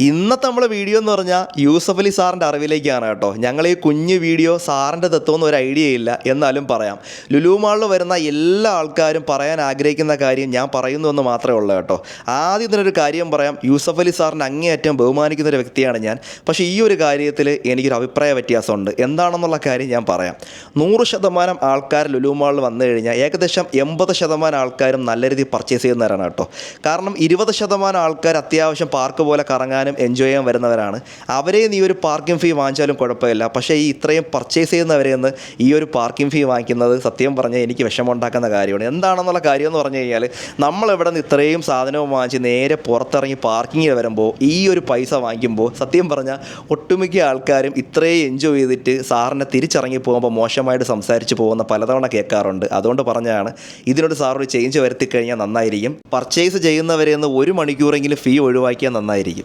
ഇന്നത്തെ നമ്മളെ വീഡിയോ എന്ന് പറഞ്ഞാൽ യൂസഫ് അലി സാറിന്റെ അറിവിലേക്കാണ് കേട്ടോ. ഞങ്ങൾ ഈ കുഞ്ഞു വീഡിയോ സാറിന്റെ തത്വമൊന്നും ഒരു ഐഡിയ ഇല്ല എന്നാലും പറയാം. ലുലു മാളിൽ വരുന്ന എല്ലാ ആൾക്കാരും പറയാൻ ആഗ്രഹിക്കുന്ന കാര്യം ഞാൻ പറയുന്നു എന്ന് മാത്രമേ ഉള്ളൂ കേട്ടോ. ആദ്യം തന്നെ ഒരു കാര്യം പറയാം. യൂസഫ് അലി സാറിന്റെ അങ്ങേയറ്റം ബഹുമാനിക്കുന്ന ഒരു വ്യക്തിയാണ് ഞാൻ. പക്ഷേ ഈ ഒരു കാര്യത്തിൽ എനിക്കൊരു അഭിപ്രായ വ്യത്യാസമുണ്ട്. എന്താണെന്നുള്ള കാര്യം ഞാൻ പറയാം. നൂറ് ശതമാനം ആൾക്കാർ ലുലു മാളിൽ വന്നു കഴിഞ്ഞാൽ ഏകദേശം എൺപത് ശതമാനം ആൾക്കാരും നല്ല രീതിയിൽ പർച്ചേസ് ചെയ്യുന്നവരാണ് കേട്ടോ. കാരണം ഇരുപത് ശതമാനം ആൾക്കാർ അത്യാവശ്യം പാർക്ക് പോലെ കറങ്ങാനും എൻജോയ് ചെയ്യാൻ വരുന്നവരാണ്. അവരെ നീ ഒരു പാർക്കിംഗ് ഫീ വാങ്ങിച്ചാലും കുഴപ്പമില്ല. പക്ഷേ ഈ ഇത്രയും പർച്ചേസ് ചെയ്യുന്നവരെ നിന്ന് ഈ ഒരു പാർക്കിംഗ് ഫീ വാങ്ങിക്കുന്നത് സത്യം പറഞ്ഞാൽ എനിക്ക് വിഷമമുണ്ടാക്കുന്ന കാര്യമാണ്. എന്താണെന്നുള്ള കാര്യം എന്ന് പറഞ്ഞു കഴിഞ്ഞാൽ നമ്മളിവിടെ നിന്ന് ഇത്രയും സാധനവും വാങ്ങിച്ച് നേരെ പുറത്തിറങ്ങി പാർക്കിങ്ങിൽ വരുമ്പോൾ ഈ ഒരു പൈസ വാങ്ങിക്കുമ്പോൾ സത്യം പറഞ്ഞാൽ ഒട്ടുമിക്ക ആൾക്കാരും ഇത്രയും എൻജോയ് ചെയ്തിട്ട് സാറിനെ തിരിച്ചിറങ്ങി പോകുമ്പോൾ മോശമായിട്ട് സംസാരിച്ച് പോകുന്ന പലതവണ കേൾക്കാറുണ്ട്. അതുകൊണ്ട് പറഞ്ഞതാണ് ഇതിനോട് സാറൊരു ചേഞ്ച് വരുത്തി കഴിഞ്ഞാൽ നന്നായിരിക്കും. പർച്ചേസ് ചെയ്യുന്നവരെ നിന്ന് ഒരു മണിക്കൂറെങ്കിലും ഫീ ഒഴിവാക്കിയാൽ നന്നായിരിക്കും.